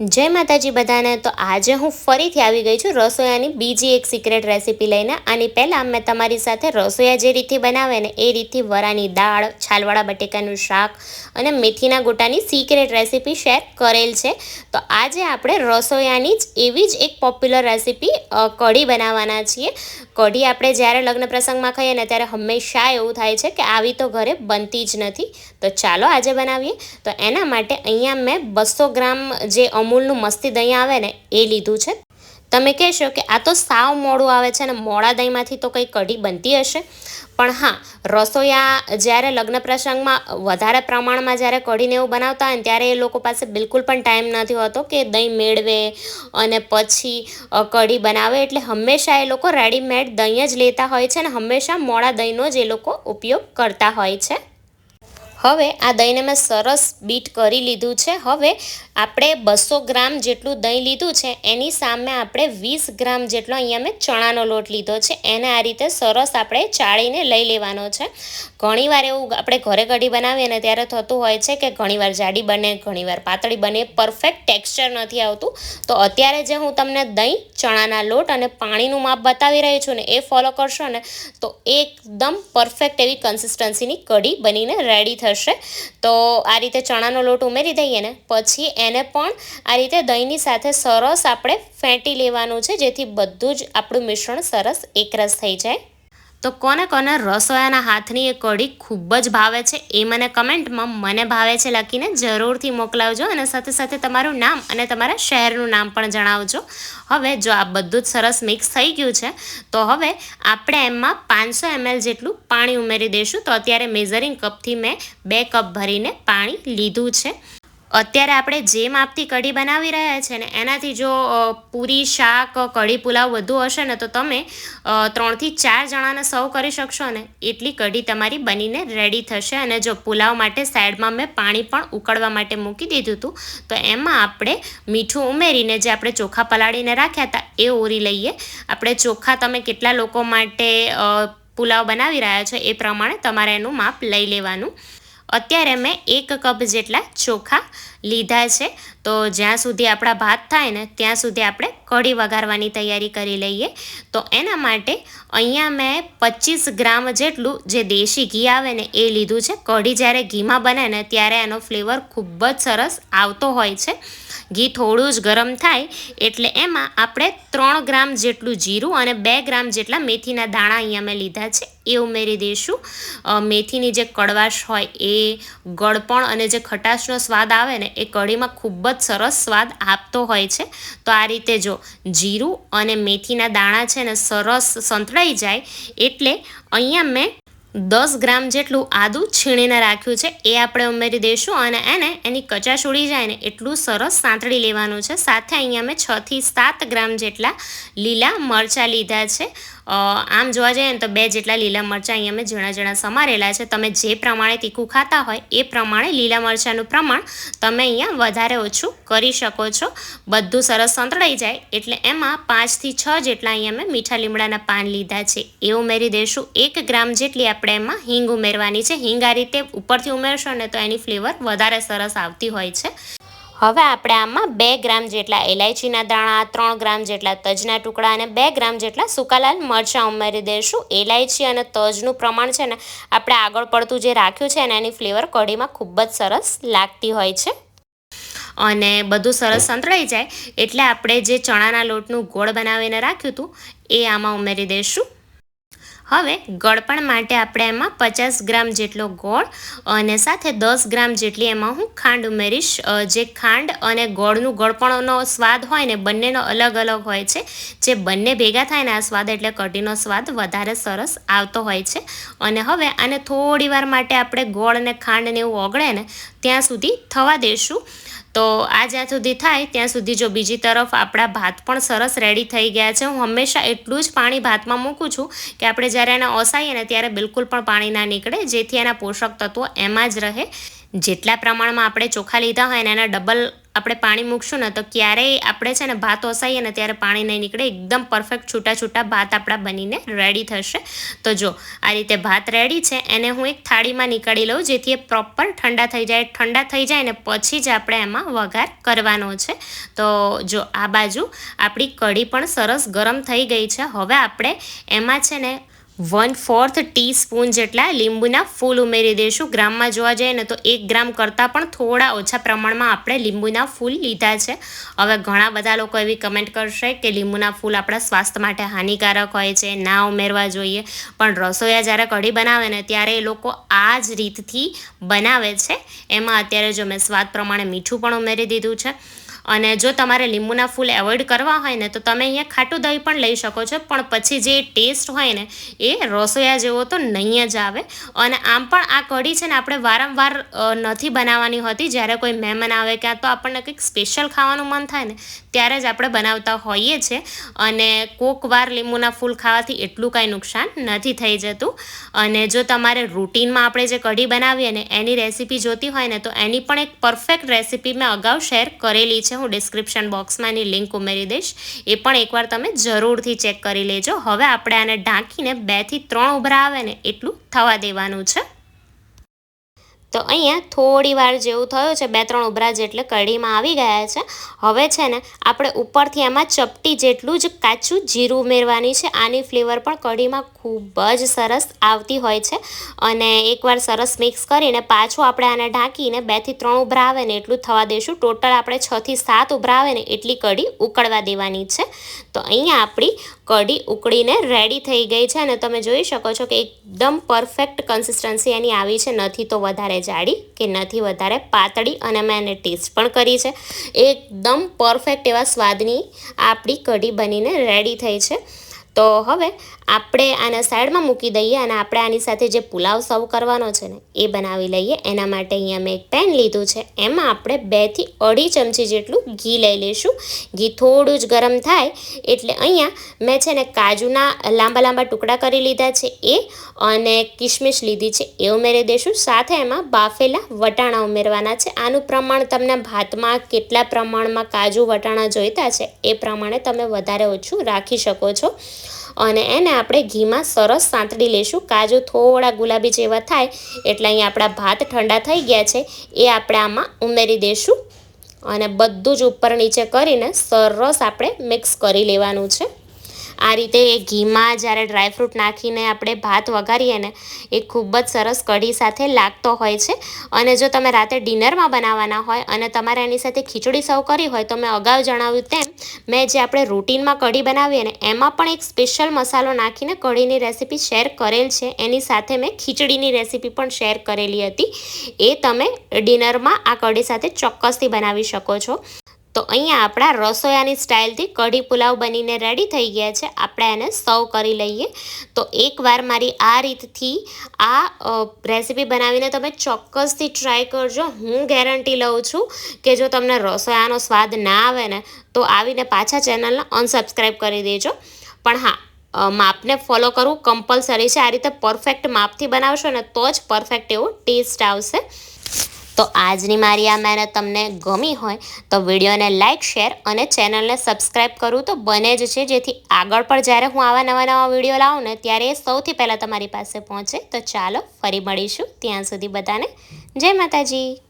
જય માતાજી બધાને. તો આજે હું ફરીથી આવી ગઈ છું રસોયાની બીજી એક સિક્રેટ રેસીપી લઈને. આની પહેલાં મેં તમારી સાથે રસોયા જે રીતથી બનાવે ને એ રીતથી વરાની દાળ, છાલવાળા બટેકાનું શાક અને મેથીના ગોટાની સિક્રેટ રેસીપી શેર કરેલ છે. તો આજે આપણે રસોયાની જ એવી જ એક પોપ્યુલર રેસીપી કઢી બનાવવાના છીએ. કઢી આપણે જ્યારે લગ્ન પ્રસંગમાં ખાઈએ ને ત્યારે હંમેશા એવું થાય છે કે આવી તો ઘરે બનતી જ નથી. તો ચાલો આજે બનાવીએ. તો એના માટે અહીંયા મેં બસો ગ્રામ જે અમૂલનું મસ્તી દહીં આવે ને, એ લીધું છે. તમે કહેશો કે આ તો સાવ મોડું આવે છે ને, મોડા દહીંમાંથી તો કંઈ કઢી બનતી હશે. પણ હા, રસોયા જ્યારે લગ્ન પ્રસંગમાં વધારે પ્રમાણમાં જ્યારે કઢીને એવું બનાવતા હોય ત્યારે એ લોકો પાસે બિલકુલ પણ ટાઈમ નથી હોતો કે દહીં મેળવે અને પછી કઢી બનાવે. એટલે હંમેશા એ લોકો રેડીમેડ દહીં જ લેતા હોય છે અને હંમેશા મોડા દહીંનો જ એ લોકો ઉપયોગ કરતા હોય છે. હવે આ દહીંને મેં સરસ બીટ કરી લીધું છે. હવે આપણે બસો ગ્રામ જેટલું દહીં લીધું છે, એની સામે આપણે વીસ ગ્રામ જેટલો અહીંયા મેં ચણાનો લોટ લીધો છે. એને આ રીતે સરસ આપણે ચાળીને લઈ લેવાનો છે. ઘણીવાર એવું આપણે ઘરે કઢી બનાવીએ ને ત્યારે થતું હોય છે કે ઘણીવાર જાડી બને ઘણીવાર પાતળી બને પરફેક્ટ ટેક્સચર નથી આવતું. તો અત્યારે જે હું તમને દહીં, ચણાના લોટ અને પાણીનું માપ બતાવી રહી છું ને એ ફોલો કરશો ને, તો એકદમ પરફેક્ટ એવી કન્સિસ્ટન્સીની કઢી બનીને રેડી થશે. તો આ રીતે ચણાનો લોટ ઉમેરી દઈએ ને, પછી એને પણ આ રીતે દહીંની સાથે સરસ આપણે ફેંટી લેવાનું છે, જેથી બધું જ આપણું મિશ્રણ સરસ એકરસ થઈ જાય. તો કોને કોને રસોયાના હાથની એ કઢી ખૂબ જ ભાવે છે એ મને કમેન્ટમાં મને ભાવે છે લખીને જરૂરથી મોકલાવજો અને સાથે સાથે તમારું નામ અને તમારા શહેરનું નામ પણ જણાવજો. હવે જો આ બધું જ સરસ મિક્સ થઈ ગયું છે, તો હવે આપણે એમાં પાંચસો એમએલ જેટલું પાણી ઉમેરી દઈશું. તો અત્યારે મેઝરિંગ કપથી મેં બે કપ ભરીને પાણી લીધું છે. અત્યારે આપણે જે માપથી કઢી બનાવી રહ્યા છે ને, એનાથી જો પૂરી, શાક, કઢી, પુલાવ બધું હશે ને, તો તમે ત્રણથી ચાર જણાને સર્વ કરી શકશો ને, એટલી કઢી તમારી બનીને રેડી થશે. અને જો પુલાવ માટે સાઈડમાં મેં પાણી પણ ઉકળવા માટે મૂકી દીધું હતું, તો એમાં આપણે મીઠું ઉમેરીને જે આપણે ચોખા પલાળીને રાખ્યા હતા, એ ઓરી લઈએ. આપણે ચોખા તમે કેટલા લોકો માટે પુલાવ બનાવી રહ્યા છો, એ પ્રમાણે તમારે એનું માપ લઈ લેવાનું. અત્યારે મેં એક કપ જેટલા ચોખા લીધા છે. તો જ્યાં સુધી આપણા ભાત થાય ને, ત્યાં સુધી આપણે કઢી વઘારવાની તૈયારી કરી લઈએ. તો એના માટે અહીંયા મેં પચીસ ગ્રામ જેટલું જે દેશી ઘી આવે ને, એ લીધું છે. કઢી જ્યારે ઘીમાં બને ને, ત્યારે એનો ફ્લેવર ખૂબ જ સરસ આવતો હોય છે. ઘી થોડું જ ગરમ થાય એટલે એમાં આપણે ત્રણ ગ્રામ જેટલું જીરું અને બે ગ્રામ જેટલા મેથીના દાણા અહીંયા મેં લીધા છે. એ ઉમેરી દઈશું. મેથીની જે કડવાશ હોય એ ગળપણ અને જે ખટાશનો સ્વાદ આવે ને, એ કઢીમાં ખૂબ જ સરસ સ્વાદ આપતો હોય છે. તો આ રીતે જો જીરું અને મેથીના દાણા છે ને સરસ સંતળાઈ જાય એટલે અહીંયા મેં દસ ગ્રામ જેટલું આદું છીણીને રાખ્યું છે. એ આપણે ઉમેરી દઈશું અને એને એની કચાશ ઉડી જાય ને એટલું સરસ સાંતળી લેવાનું છે. સાથે અહીંયા મેં છથી સાત ગ્રામ જેટલા લીલા મરચાં લીધા છે. આમ જોવા જઈએ ને તો બે જેટલા લીલા મરચાં અહીંયા મેં ઝીણા ઝીણા સમારેલા છે. તમે જે પ્રમાણે તીખું ખાતા હોય એ પ્રમાણે લીલા મરચાંનું પ્રમાણ તમે અહીંયા વધારે ઓછું કરી શકો છો. બધું સરસ સંતળાઈ જાય એટલે એમાં પાંચથી છ જેટલા અહીંયા મેં મીઠા લીમડાના પાન લીધા છે. એ ઉમેરી દઈશું. એક ગ્રામ જેટલી આપણે એમાં હિંગ ઉમેરવાની છે. હિંગ આ રીતે ઉપરથી ઉમેરશો ને તો એની ફ્લેવર વધારે સરસ આવતી હોય છે. હવે આપણે આમાં બે ગ્રામ જેટલા એલાયચીના દાણા, ત્રણ ગ્રામ જેટલા તજના ટુકડા અને બે ગ્રામ જેટલા સુકાલાલ મરચાં ઉમેરી દઈશું. એલાયચી અને તજનું પ્રમાણ છે ને, આપણે આગળ પડતું જે રાખ્યું છે ને, એની ફ્લેવર કઢીમાં ખૂબ જ સરસ લાગતી હોય છે. અને બધું સરસ સંતળાઈ જાય એટલે આપણે જે ચણાના લોટનું ગોળ બનાવીને રાખ્યું હતું, એ આમાં ઉમેરી દઈશું. હવે ગળપણ માટે આપણે એમાં પચાસ ગ્રામ જેટલો ગોળ અને સાથે દસ ગ્રામ જેટલી એમાં હું ખાંડ ઉમેરીશ. જે ખાંડ અને ગોળનું ગળપણનો સ્વાદ હોય ને બંનેનો અલગ અલગ હોય છે. જે બંને ભેગા થાય ને આ સ્વાદ એટલે કઢીનો સ્વાદ વધારે સરસ આવતો હોય છે. અને હવે આને થોડીવાર માટે આપણે ગોળ અને ખાંડને એવું ઓગળે ને ત્યાં સુધી થવા દઈશું તો આ જ્યાં સુધી થાય, ત્યાં સુધી જો બીજી તરફ આપણા ભાત પણ સરસ રેડી થઈ ગયા છે. હું હંમેશા એટલું જ પાણી ભાતમાં મૂકું છું કે આપણે જ્યારે એને ઓસાઈએ ને ત્યારે બિલકુલ પણ પાણી ના નીકળે, જેથી એના પોષક તત્વો એમાં જ રહે. જેટલા પ્રમાણમાં આપણે ચોખા લીધા હોય ને એના ડબલ આપણે પાણી મૂકશું ને તો ક્યારેય આપણે છે ને ભાત ઓસાઈએ ને ત્યારે પાણી નહીં નીકળે. એકદમ પરફેક્ટ છૂટા છૂટા ભાત આપણા બનીને રેડી થશે. તો જો, આ રીતે ભાત રેડી છે, એને હું એક થાળીમાં નીકાળી લઉં જેથી એ પ્રોપર ઠંડા થઈ જાય. ઠંડા થઈ જાય ને પછી જ આપણે એમાં વઘાર કરવાનો છે. તો જો, આ બાજુ આપણી કઢી પણ સરસ ગરમ થઈ ગઈ છે. હવે આપણે એમાં છે ને વન ફોર્થ ટીસ્પૂન જેટલા લીંબુના ફૂલ ઉમેરી દઈશું. ગ્રામમાં જોવા જઈએ ને તો એક ગ્રામ કરતાં પણ થોડા ઓછા પ્રમાણમાં આપણે લીંબુના ફૂલ લીધા છે. હવે ઘણા બધા લોકો એવી કમેન્ટ કરશે કે લીંબુના ફૂલ આપણા સ્વાસ્થ્ય માટે હાનિકારક હોય છે, ના ઉમેરવા જોઈએ. પણ રસોઈયા જ્યારે કઢી બનાવે ને ત્યારે એ લોકો આ જ રીતથી બનાવે છે. એમાં અત્યારે જો મેં સ્વાદ પ્રમાણે મીઠું પણ ઉમેરી દીધું છે. અને જો તમારે લીંબુના ફૂલ એવોઇડ કરવા હોય ને, તો તમે અહીંયા ખાટું દહીં પણ લઈ શકો છો. પણ પછી જે ટેસ્ટ હોય ને, એ રસોયા જેવો તો નહીં જ આવે. અને આમ પણ આ કઢી છે ને, આપણે વારંવાર નથી બનાવવાની હોતી. જ્યારે કોઈ મહેમાન આવે ક્યાં તો આપણને કંઈક સ્પેશિયલ ખાવાનું મન થાય ને, ત્યારે જ આપણે બનાવતા હોઈએ છીએ. અને કોક વાર લીંબુના ફૂલ ખાવાથી એટલું કાંઈ નુકસાન નથી થઈ જતું. અને જો તમારે રૂટીનમાં આપણે જે કઢી બનાવીએ ને, એની રેસીપી જોતી હોય ને, તો એની પણ એક પરફેક્ટ રેસીપી મેં અગાઉ શેર કરેલી છે. હું ડિસ્ક્રિપ્શન બોક્સમાં એની લિંક ઉમેરી દઈશ. એ પણ એકવાર તમે જરૂરથી ચેક કરી લેજો. હવે આપણે આને ઢાંકીને બેથી ત્રણ ઉભરા આવે ને એટલું થવા દેવાનું છે. તો અહીંયા થોડી વાર જેવું થયું છે. બે ત્રણ ઉભરા જેટલે કઢીમાં આવી ગયા છે. હવે છે ને, આપણે ઉપરથી એમાં ચપટી જેટલું જ કાચું જીરું ઉમેરવાની છે. આની ફ્લેવર પણ કઢીમાં ખૂબ જ સરસ આવતી હોય છે. અને એકવાર સરસ મિક્સ કરીને પાછું આપણે આને ઢાંકીને બેથી ત્રણ ઉભરા આવે ને એટલું થવા દઈશું ટોટલ આપણે છથી સાત ઉભરા આવે ને એટલી કઢી ઉકળવા દેવાની છે. તો અહીંયા આપણી કઢી ઉકળીને રેડી થઈ ગઈ છે. અને તમે જોઈ શકો છો કે એકદમ પરફેક્ટ કન્સિસ્ટન્સી એની આવી છે. નથી તો વધારે જાડી કે નથી વધારે પાતળી અને મેં એને ટેસ્ટ પણ કરી છે. એકદમ પરફેક્ટ એવા સ્વાદની આપણી કઢી બનીને રેડી થઈ છે. તો હવે આપણે આને સાઈડમાં મૂકી દઈએ અને આપણે આની સાથે જે પુલાવ સર્વ કરવાનો છે ને, એ બનાવી લઈએ. એના માટે અહીંયા મેં એક પેન લીધું છે. એમાં આપણે બેથી અઢી ચમચી જેટલું ઘી લઈ લઈશું. ઘી થોડું જ ગરમ થાય એટલે અહીંયા મેં છે ને કાજુના લાંબા લાંબા ટુકડા કરી લીધા છે એ અને કિશમિશ લીધી છે એ ઉમેરી દઈશું. સાથે એમાં બાફેલા વટાણા ઉમેરવાના છે. આનું પ્રમાણ તમને ભાતમાં કેટલા પ્રમાણમાં કાજુ વટાણા જોઈતા છે એ પ્રમાણે તમે વધારે ઓછું રાખી શકો છો. અને એને આપણે ઘીમાં સરસ સાંતળી લઈશું કાજુ થોડા ગુલાબી જેવા થાય, એટલે અહીં આપણા ભાત ઠંડા થઈ ગયા છે, એ આપણે આમાં ઉમેરી દઈશું અને બધું જ ઉપર નીચે કરીને સરસ આપણે મિક્સ કરી લેવાનું છે. આ રીતે એ ઘીમાં જ્યારે ડ્રાયફ્રૂટ નાખીને આપણે ભાત વઘારીએ ને, એ ખૂબ જ સરસ કઢી સાથે લાગતો હોય છે. અને જો તમે રાતે ડિનરમાં બનાવવાના હોય અને તમારે એની સાથે ખીચડી સર્વ કરી હોય, તો મેં અગાઉ જણાવ્યું તેમ, મેં જે આપણે રૂટીનમાં કઢી બનાવીએ ને, એમાં પણ એક સ્પેશિયલ મસાલો નાખીને કઢીની રેસીપી શેર કરેલ છે. એની સાથે મેં ખીચડીની રેસીપી પણ શેર કરેલી હતી. એ તમે ડિનરમાં આ કઢી સાથે ચોક્કસથી બનાવી શકો છો. તો અહીંયા આપણા રસોયાની સ્ટાઇલથી કઢી પુલાવ બનીને રેડી થઈ ગયા છે. આપણે એને સર્વ કરી લઈએ. તો એકવાર મારી આ રીતથી આ રેસીપી બનાવીને તમે ચોક્કસથી ટ્રાય કરજો. હું ગેરંટી લઉં છું કે જો તમને રસોયાનો સ્વાદ ના આવે ને, તો આવીને પાછા ચેનલને અનસબસ્ક્રાઈબ કરી દેજો. પણ હા માપને ફોલો કરવું કમ્પલસરી છે. આ રીતે પરફેક્ટ માપથી બનાવશો ને, તો જ પરફેક્ટ એવો ટેસ્ટ આવશે. તો આજની મારી આ મહેનત તમને ગમી હોય તો વિડીયોને લાઇક શેર અને ચેનલને સબસ્ક્રાઈબ કરવું તો બને જ છે જેથી આગળ પણ જ્યારે હું આવા નવા નવા વીડિયો લાવું ને ત્યારે એ સૌથી પહેલાં તમારી પાસે પહોંચે. તો ચાલો ફરી મળીશું ત્યાં સુધી બધાને. જય માતાજી.